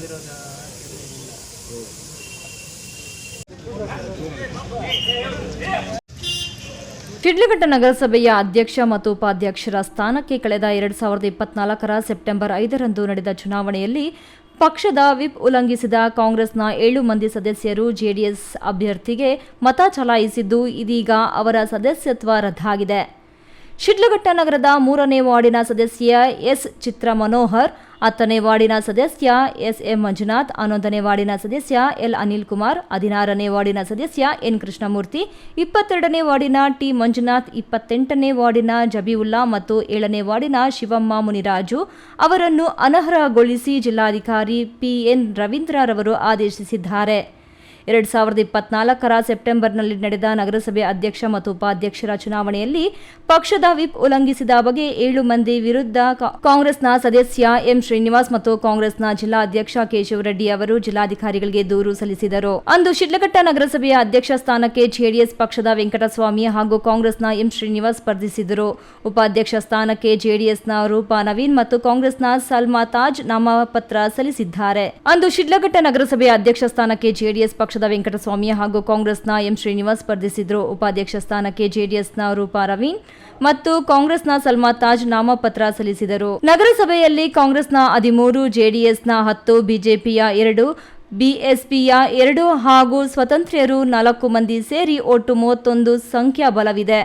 ಅವಿರೋಧ ಶಿಡ್ಲಘಟ್ಟ ನಗರಸಭೆಯ ಅಧ್ಯಕ್ಷ ಮತ್ತು ಉಪಾಧ್ಯಕ್ಷರ ಸ್ಥಾನಕ್ಕೆ ಕಳೆದ ಎರಡ್ ಸಾವಿರದ ಇಪ್ಪತ್ನಾಲ್ಕರ ಸೆಪ್ಟೆಂಬರ್ ಐದರಂದು ನಡೆದ ಚುನಾವಣೆಯಲ್ಲಿ ಪಕ್ಷದ ವಿಪ್ ಉಲ್ಲಂಘಿಸಿದ ಕಾಂಗ್ರೆಸ್ನ ಏಳು ಮಂದಿ ಸದಸ್ಯರು ಜೆಡಿಎಸ್ ಅಭ್ಯರ್ಥಿಗೆ ಮತ ಚಲಾಯಿಸಿದ್ದು ಇದೀಗ ಅವರ ಸದಸ್ಯತ್ವ ರದ್ದಾಗಿದೆ. ಶಿಡ್ಲಘಟ್ಟ ನಗರದ ಮೂರನೇ ವಾರ್ಡಿನ ಸದಸ್ಯ ಎಸ್ ಚಿತ್ರ ಮನೋಹರ್ ಹತ್ತನೇ ವಾರ್ಡಿನ ಸದಸ್ಯ ಎಸ್ ಎಂ ಮಂಜುನಾಥ್, ಹನ್ನೊಂದನೇ ವಾರ್ಡಿನ ಸದಸ್ಯ ಎಲ್ ಅನಿಲ್ ಕುಮಾರ್, ಹದಿನಾರನೇ ವಾರ್ಡಿನ ಸದಸ್ಯ ಎನ್ ಕೃಷ್ಣಮೂರ್ತಿ, ಇಪ್ಪತ್ತೆರಡನೇ ವಾರ್ಡಿನ ಟಿ ಮಂಜುನಾಥ್, ಇಪ್ಪತ್ತೆಂಟನೇ ವಾರ್ಡಿನ ಜಬೀವುಲ್ಲಾ ಮತ್ತು ಏಳನೇ ವಾರ್ಡಿನ ಶಿವಮ್ಮ ಮುನಿರಾಜು ಅವರನ್ನು ಅನರ್ಹಗೊಳಿಸಿ ಜಿಲ್ಲಾಧಿಕಾರಿ ಪಿಎನ್ ರವೀಂದ್ರರವರು ಆದೇಶಿಸಿದ್ದಾರೆ. ಎರಡು ಸಾವಿರದ ಇಪ್ಪತ್ನಾಲ್ಕರ ಸೆಪ್ಟೆಂಬರ್ನಲ್ಲಿ ನಡೆದ ನಗರಸಭೆ ಅಧ್ಯಕ್ಷ ಮತ್ತು ಉಪಾಧ್ಯಕ್ಷರ ಚುನಾವಣೆಯಲ್ಲಿ ಪಕ್ಷದ ವಿಪ್ ಉಲ್ಲಂಘಿಸಿದ ಬಗ್ಗೆ ಏಳು ಮಂದಿ ವಿರುದ್ಧ ಕಾಂಗ್ರೆಸ್ನ ಸದಸ್ಯ ಎಂ ಶ್ರೀನಿವಾಸ್ ಮತ್ತು ಕಾಂಗ್ರೆಸ್ನ ಜಿಲ್ಲಾ ಅಧ್ಯಕ್ಷ ಕೇಶವರೆಡ್ಡಿ ಅವರು ಜಿಲ್ಲಾಧಿಕಾರಿಗಳಿಗೆ ದೂರು ಸಲ್ಲಿಸಿದರು. ಅಂದು ಶಿಡ್ಲಘಟ್ಟ ನಗರಸಭೆಯ ಅಧ್ಯಕ್ಷ ಸ್ಥಾನಕ್ಕೆ ಜೆಡಿಎಸ್ ಪಕ್ಷದ ವೆಂಕಟಸ್ವಾಮಿ ಹಾಗೂ ಕಾಂಗ್ರೆಸ್ನ ಎಂ ಶ್ರೀನಿವಾಸ್ ಸ್ಪರ್ಧಿಸಿದರು. ಉಪಾಧ್ಯಕ್ಷ ಸ್ಥಾನಕ್ಕೆ ಜೆಡಿಎಸ್ನ ರೂಪಾ ನವೀನ್ ಮತ್ತು ಕಾಂಗ್ರೆಸ್ನ ಸಲ್ಮಾ ತಾಜ್ ನಾಮಪತ್ರ ಸಲ್ಲಿಸಿದ್ದಾರೆ. ಅಂದು ಶಿಡ್ಲಘಟ್ಟ ನಗರಸಭೆಯ ಅಧ್ಯಕ್ಷ ಸ್ಥಾನಕ್ಕೆ ಜೆಡಿಎಸ್ ಪಕ್ಷದ ವೆಂಕಟಸ್ವಾಮಿ ಹಾಗೂ ಕಾಂಗ್ರೆಸ್ನ ಎಂ ಶ್ರೀನಿವಾಸ್ ಸ್ಪರ್ಧಿಸಿದ್ರು. ಉಪಾಧ್ಯಕ್ಷ ಸ್ಥಾನಕ್ಕೆ ಜೆಡಿಎಸ್ನ ರೂಪಾ ರವೀನ್ ಮತ್ತು ಕಾಂಗ್ರೆಸ್ನ ಸಲ್ಮಾ ತಾಜ್ ನಾಮಪತ್ರ ಸಲ್ಲಿಸಿದರು. ನಗರಸಭೆಯಲ್ಲಿ ಕಾಂಗ್ರೆಸ್ನ ಹದಿಮೂರು, ಜೆಡಿಎಸ್ನ ಹತ್ತು, ಬಿಜೆಪಿಯ ಎರಡು, ಬಿಎಸ್ಪಿಯ ಎರಡು ಹಾಗೂ ಸ್ವತಂತ್ರರು ನಾಲ್ಕು ಮಂದಿ ಸೇರಿ ಒಟ್ಟು ಮೂವತ್ತೊಂದು ಸಂಖ್ಯಾಬಲವಿದೆ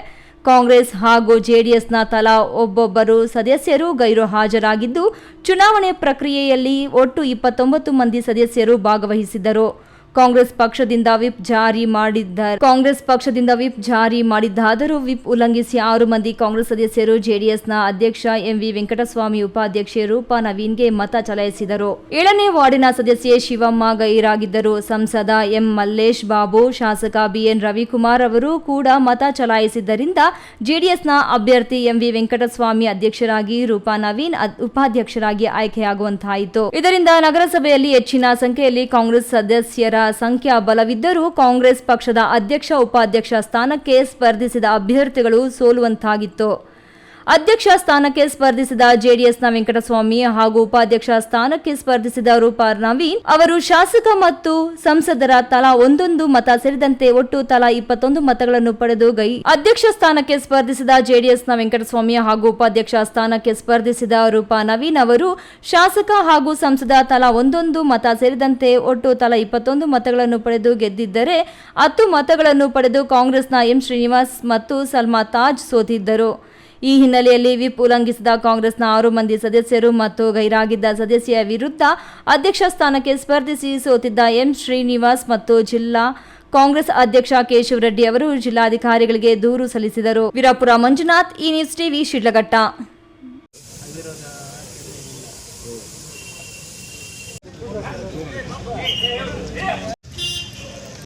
ಕಾಂಗ್ರೆಸ್ ಹಾಗೂ ಜೆಡಿಎಸ್ನ ತಲಾ ಒಬ್ಬೊಬ್ಬರು ಸದಸ್ಯರು ಗೈರು ಹಾಜರಾಗಿದ್ದು ಚುನಾವಣೆ ಪ್ರಕ್ರಿಯೆಯಲ್ಲಿ ಒಟ್ಟು ಇಪ್ಪತ್ತೊಂಬತ್ತು ಮಂದಿ ಸದಸ್ಯರು ಭಾಗವಹಿಸಿದ್ದರು. ಕಾಂಗ್ರೆಸ್ ಪಕ್ಷದಿಂದ ವಿಪ್ ಜಾರಿ ಮಾಡಿದ್ದಾರೆ ಕಾಂಗ್ರೆಸ್ ಪಕ್ಷದಿಂದ ವಿಪ್ ಜಾರಿ ಮಾಡಿದ್ದಾದರೂ ವಿಪ್ ಉಲ್ಲಂಘಿಸಿ ಆರು ಮಂದಿ ಕಾಂಗ್ರೆಸ್ ಸದಸ್ಯರು ಜೆಡಿಎಸ್ನ ಅಧ್ಯಕ್ಷ ಎಂವಿ ವೆಂಕಟಸ್ವಾಮಿ ಉಪಾಧ್ಯಕ್ಷೆ ರೂಪಾ ನವೀನ್ಗೆ ಮತ ಚಲಾಯಿಸಿದರು. ಏಳನೇ ವಾರ್ಡಿನ ಸದಸ್ಯೆ ಶಿವಮ್ಮ ಗೈರಾಗಿದ್ದರು. ಸಂಸದ ಎಂ ಮಲ್ಲೇಶ್ ಬಾಬು, ಶಾಸಕ ಬಿಎನ್ ರವಿಕುಮಾರ್ ಅವರು ಕೂಡ ಮತ ಚಲಾಯಿಸಿದ್ದರಿಂದ ಜೆಡಿಎಸ್ನ ಅಭ್ಯರ್ಥಿ ಎಂವಿ ವೆಂಕಟಸ್ವಾಮಿ ಅಧ್ಯಕ್ಷರಾಗಿ ರೂಪಾ ನವೀನ್ ಉಪಾಧ್ಯಕ್ಷರಾಗಿ ಆಯ್ಕೆಯಾಗುವಂತಾಯಿತು. ಇದರಿಂದ ನಗರಸಭೆಯಲ್ಲಿ ಹೆಚ್ಚಿನ ಸಂಖ್ಯೆಯಲ್ಲಿ ಕಾಂಗ್ರೆಸ್ ಸದಸ್ಯರ ಸಂಖ್ಯಾ ಬಲವಿದ್ದರೂ ಕಾಂಗ್ರೆಸ್ ಪಕ್ಷದ ಅಧ್ಯಕ್ಷ ಉಪಾಧ್ಯಕ್ಷ ಸ್ಥಾನಕ್ಕೆ ಸ್ಪರ್ಧಿಸಿದ ಅಭ್ಯರ್ಥಿಗಳು ಸೋಲುವಂತಾಗಿತ್ತು. ಅಧ್ಯಕ್ಷ ಸ್ಥಾನಕ್ಕೆ ಸ್ಪರ್ಧಿಸಿದ ಜೆಡಿಎಸ್ನ ವೆಂಕಟಸ್ವಾಮಿ ಹಾಗೂ ಉಪಾಧ್ಯಕ್ಷ ಸ್ಥಾನಕ್ಕೆ ಸ್ಪರ್ಧಿಸಿದ ರೂಪಾ ನವೀನ್ ಅವರು ಶಾಸಕ ಮತ್ತು ಸಂಸದರ ತಲಾ ಒಂದೊಂದು ಮತ ಸೇರಿದಂತೆ ಒಟ್ಟು ತಲಾ ಇಪ್ಪತ್ತೊಂದು ಮತಗಳನ್ನು ಪಡೆದು ಗೈ ಅಧ್ಯಕ್ಷ ಸ್ಥಾನಕ್ಕೆ ಸ್ಪರ್ಧಿಸಿದ ಜೆಡಿಎಸ್ನ ವೆಂಕಟಸ್ವಾಮಿ ಹಾಗೂ ಉಪಾಧ್ಯಕ್ಷ ಸ್ಥಾನಕ್ಕೆ ಸ್ಪರ್ಧಿಸಿದ ರೂಪಾ ನವೀನ್ ಅವರು ಶಾಸಕ ಹಾಗೂ ಸಂಸದ ತಲಾ ಒಂದೊಂದು ಮತ ಸೇರಿದಂತೆ ಒಟ್ಟು ತಲಾ ಇಪ್ಪತ್ತೊಂದು ಮತಗಳನ್ನು ಪಡೆದು ಗೆದ್ದಿದ್ದರೆ ಹತ್ತು ಮತಗಳನ್ನು ಪಡೆದು ಕಾಂಗ್ರೆಸ್ನ ಎಂ ಶ್ರೀನಿವಾಸ್ ಮತ್ತು ಸಲ್ಮಾ ತಾಜ್ ಸೋತಿದ್ದರು. ಈ ಹಿನ್ನೆಲೆಯಲ್ಲಿ ವಿಪ್ ಉಲ್ಲಂಘಿಸಿದ ಕಾಂಗ್ರೆಸ್ನ ಆರು ಮಂದಿ ಸದಸ್ಯರು ಮತ್ತು ಗೈರಾಗಿದ್ದ ಸದಸ್ಯರ ವಿರುದ್ಧ ಅಧ್ಯಕ್ಷ ಸ್ಥಾನಕ್ಕೆ ಸ್ಪರ್ಧಿಸಿ ಸೋತಿದ್ದ ಎಂ ಶ್ರೀನಿವಾಸ್ ಮತ್ತು ಜಿಲ್ಲಾ ಕಾಂಗ್ರೆಸ್ ಅಧ್ಯಕ್ಷ ಕೇಶವ ರೆಡ್ಡಿ ಅವರು ಜಿಲ್ಲಾಧಿಕಾರಿಗಳಿಗೆ ದೂರು ಸಲ್ಲಿಸಿದರು. ವೀರಾಪುರ ಮಂಜುನಾಥ್, ಈ ನ್ಯೂಸ್ ಟಿವಿ ಶಿಡ್ಲಘಟ್ಟ.